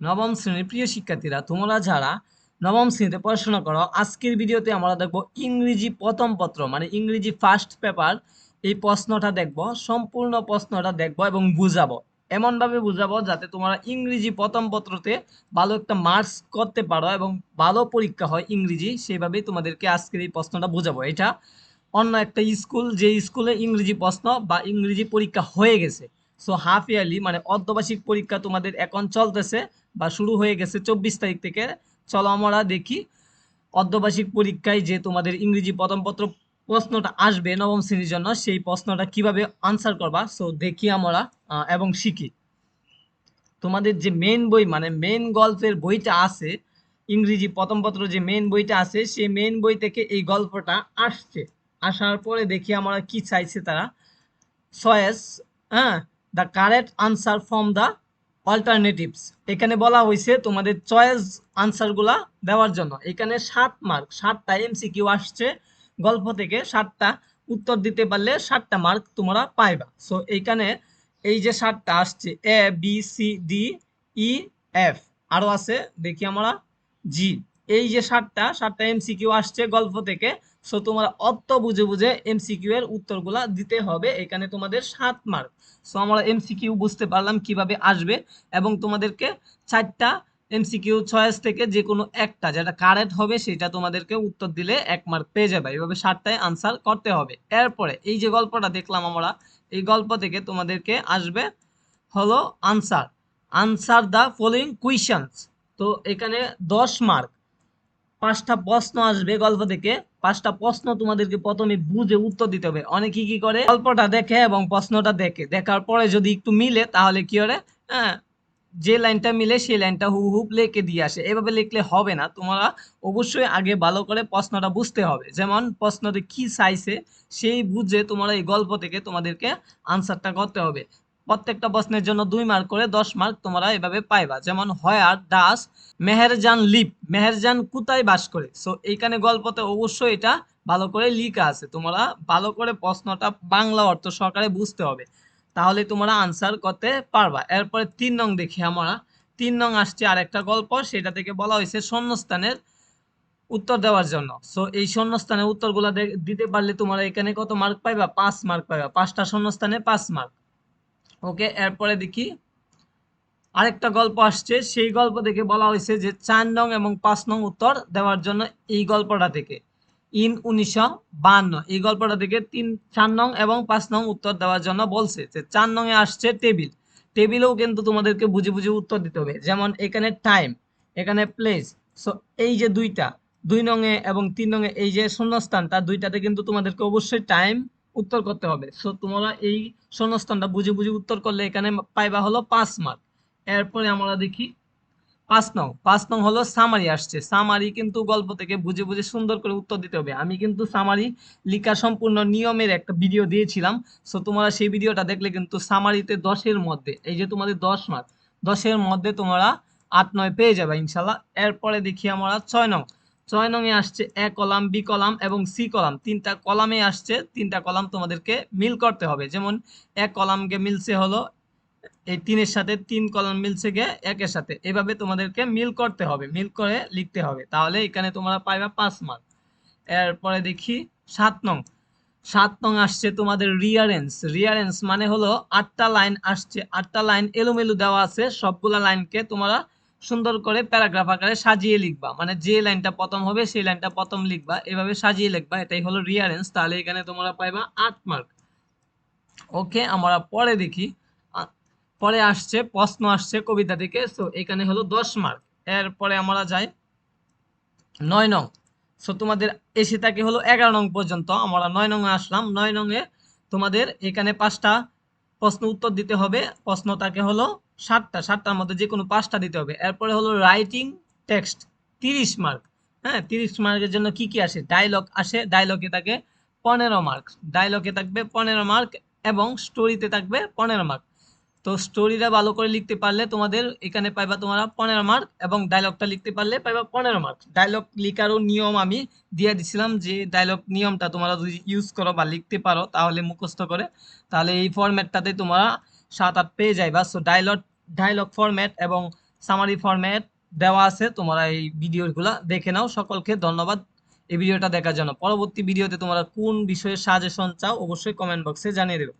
নবম শ্রেণির প্রিয় শিক্ষার্থীরা, তোমরা যারা নবম শ্রেণীতে পড়াশোনা করো, আজকের ভিডিওতে আমরা দেখব ইংরেজি প্রথম পত্র মানে ইংরেজি ফার্স্ট পেপার এই প্রশ্নটা দেখব, সম্পূর্ণ প্রশ্নটা দেখব এবং বুঝাবো। এমনভাবে বুঝাবো যাতে তোমরা ইংরেজি প্রথম পত্রতে ভালো একটা মার্কস করতে পারো এবং ভালো পরীক্ষা হয় ইংরেজি, সেইভাবেই তোমাদেরকে আজকের এই প্রশ্নটা বুঝাবো। এটা অন্য একটা স্কুল যে স্কুলে ইংরেজি প্রশ্ন বা ইংরেজি পরীক্ষা হয়ে গেছে। সো হাফ ইয়ারলি মানে অর্ধবার্ষিক পরীক্ষা তোমাদের এখন চলতেছে বা শুরু হয়ে গেছে চব্বিশ তারিখ থেকে। চলো আমরা দেখি অর্ধবার্ষিক পরীক্ষায় যে তোমাদের ইংরেজি প্রথম পত্র প্রশ্নটা আসবে নবম শ্রেণির জন্য, সেই প্রশ্নটা কীভাবে আনসার করবা? সো দেখি আমরা এবং শিখি। তোমাদের যে মেন বই মানে মেন গল্পের বইটা আছে, ইংরেজি প্রথম পত্র যে মেন বইটা আছে, সেই মেন বই থেকে এই গল্পটা আসছে। আসার পরে দেখি আমরা কি চাইছে তারা। চয়েস হ্যাঁ the correct answer from the alternatives এখানে বলা হয়েছে তোমাদের চয়েস আনসারগুলা দেওয়ার জন্য। এখানে সাত মার্ক সাতটা এমসিকিউ আসছে। গল্প থেকে সাতটা উত্তর দিতে পারলে সাতটা মার্ক তোমরা পাইবা। সো এইখানে এই যে সাতটা আসছে A B C D E F আরও আছে, দেখি আমরা জি এই যে সাতটা সাতটা এমসিকিউ আসছে গল্প থেকে সো তোমরা অর্থ বুঝে বুঝে এমসিকিউ এর উত্তরগুলা দিতে হবে। এখানে তোমাদের সাত মার্ক সো আমরা এমসিকিউ বুঝতে পারলাম কীভাবে আসবে এবং তোমাদেরকে চারটা এমসিকিউ চয়েস থেকে যে কোনো একটা, যেটা কারেক্ট হবে সেটা তোমাদেরকে উত্তর দিলে এক মার্ক পেয়ে যাবে। এইভাবে সাতটায় আনসার করতে হবে। এরপরে এই যে গল্পটা দেখলাম আমরা, এই গল্প থেকে তোমাদেরকে আসবে হলো answer answer the following questions তো, এখানে দশ মার্ক পাঁচটা প্রশ্ন আসবে গল্প থেকে। পাঁচটা প্রশ্ন তোমাদেরকে প্রথমে বুঝে উত্তর দিতে হবে। অনেকে কি করে? গল্পটা দেখে এবং প্রশ্নটা দেখে। দেখার পরে যদি একটু মিলে, তাহলে কি করে হ্যাঁ যে লাইনটা মিলে সেই লাইনটা হু হুপ লিখে দিয়ে আসে। এভাবে লিখলে হবে না। তোমরা অবশ্যই আগে ভালো করে প্রশ্নটা বুঝতে হবে। যেমন প্রশ্নতে কি চাইছে সেই বুঝে তোমরা এই গল্প থেকে তোমাদেরকে আনসারটা করতে হবে। প্রত্যেকটা প্রশ্নের জন্য দুই মার্ক করে দশ মার্ক তোমরা এভাবে পাইবা। যেমন, হয়ার দাস মেহেরজান লিপ, মেহেরজান কোথায় বাস করে? সো এইখানে গল্পতে অবশ্যই এটা ভালো করে লিখা আছে। তোমরা ভালো করে প্রশ্নটা বাংলা অর্থ সহকারে বুঝতে হবে। তাহলে তোমরা আনসার করতে পারবা। এরপরে তিন নং দেখি আমরা। তিন নং আসছে আরেকটা গল্প। সেটা থেকে বলা হয়েছে শূন্যস্থানের উত্তর দেওয়ার জন্য। সো এই শূন্যস্থানের উত্তরগুলো দিতে পারলে তোমরা এখানে কত মার্ক পাইবা? পাঁচ মার্ক পাইবা। পাঁচটা শূন্যস্থানে পাঁচ মার্ক ওকে, এরপরে দেখি। আরেকটা গল্প আসছে। সেই গল্প থেকে বলা হয়েছে যে, চার নং এবং পাঁচ নং উত্তর দেওয়ার জন্য এই গল্পটা থেকে। ইন উনিশশো এই গল্পটা থেকে তিন, চার নং এবং পাঁচ নং উত্তর দেওয়ার জন্য বলছে যে, চার নং এ আসছে টেবিল। টেবিলেও কিন্তু তোমাদেরকে বুঝে বুঝে উত্তর দিতে হবে। যেমন এখানে টাইম, এখানে প্লেস। সো, এই যে দুইটা, দুই নঙে এবং তিন নঙে এই যে শূন্যস্থান তার দুইটাতে কিন্তু তোমাদেরকে অবশ্যই টাইম উত্তর করতে হবে। সো তোমরা এই শূন্যস্থানটা বুঝে বুঝে উত্তর করলে এখানে পাইবা হলো পাঁচ মার্ক এরপরে আমরা দেখি, পাঁচ নং। পাঁচ নং হলো সামারি আসছে। সামারি কিন্তু গল্প থেকে বুঝে বুঝে সুন্দর করে উত্তর দিতে হবে। আমি কিন্তু সামারি লিখা সম্পূর্ণ নিয়মের একটা ভিডিও দিয়েছিলাম। সো তোমরা সেই ভিডিওটা দেখলে কিন্তু সামারিতে দশের মধ্যে, এই যে তোমাদের দশ মার্ক দশের মধ্যে তোমরা আট, নয় পেয়ে যাবে ইনশাল্লাহ। এরপরে দেখি আমরা ছয় নং। ছয় নং এ আসছে এ কলাম, বি কলাম এবং সি কলাম। তিনটা কলামে আসছে, তিনটা কলাম তোমাদেরকে মিল করতে হবে। যেমন এক কলামকে মিলছে হলো এই তিনের সাথে, তিন কলাম মিলছে গিয়ে একের সাথে। এভাবে তোমাদেরকে মিল করতে হবে, মিল করে লিখতে হবে। তাহলে এখানে তোমরা পাইবা পাঁচ মার্ক এরপরে দেখি সাত নং। সাত নং আসছে তোমাদের রিয়ারেন্স রিয়ারেন্স মানে হলো আটটা লাইন আসছে। আটটা লাইন এলোমেলো দেওয়া আছে। সবগুলা লাইনকে তোমরা সুন্দর করে প্যারাগ্রাফ আকারে সাজিয়ে লিখবা। মানে যে লাইনটা প্রথম হবে, সেই লাইনটা প্রথম লিখবা। এভাবে সাজিয়ে লিখবা, এটাই হলো রিয়ারেন্স তাহলে এখানে তোমরা পাইবা আট মার্ক ওকে আমরা পরে দেখি। পরে আসছে, প্রশ্ন আসছে কবিতা থেকে। সো এখানে হলো দশ মার্ক এরপরে আমরা যাই নয় নং। সো তোমাদের এসে থাকে হলো এগারো নং পর্যন্ত আমরা নয় নং আসলাম। নয় নং এ তোমাদের এখানে পাঁচটা প্রশ্ন উত্তর দিতে হবে। প্রশ্ন থাকে হলো সাতটা, সাতটার মধ্যে যে কোনো পাঁচটা দিতে হবে। এরপরে হলো রাইটিং টেক্সট তিরিশ মার্ক হ্যাঁ তিরিশ মার্কের জন্য কি কি আসে? ডায়লগ আসে ডায়লগে থাকে পনেরো মার্ক ডায়লগে থাকবে পনেরো মার্ক এবং স্টোরিতে থাকবে পনেরো মার্ক তো স্টোরিটা ভালো করে লিখতে পারলে তোমাদের এখানে পাইবা তোমরা পনেরো মার্ক এবং ডায়লগটা লিখতে পারলে পাইবা পনেরো মার্ক ডায়লগ লিখারও নিয়ম আমি দিয়ে দিছিলাম যে ডায়লগ নিয়মটা তোমরা যদি ইউজ করো বা লিখতে পারো তাহলে মুখস্থ করে, তাহলে এই ফরম্যাটটাতে তোমরা সাত আট পেয়ে যাইবা সো ডায়লগ ডায়লগ ফরম্যাট এবং সামারি ফরম্যাট দেওয়া আছে। তোমরা এই ভিডিওগুলো দেখে নাও। সকলকে ধন্যবাদ এই ভিডিওটা দেখার জন্য। পরবর্তী ভিডিওতে তোমরা কোন বিষয়ে সাজেশন চাও, অবশ্যই কমেন্ট বক্সে জানিয়ে দেবে।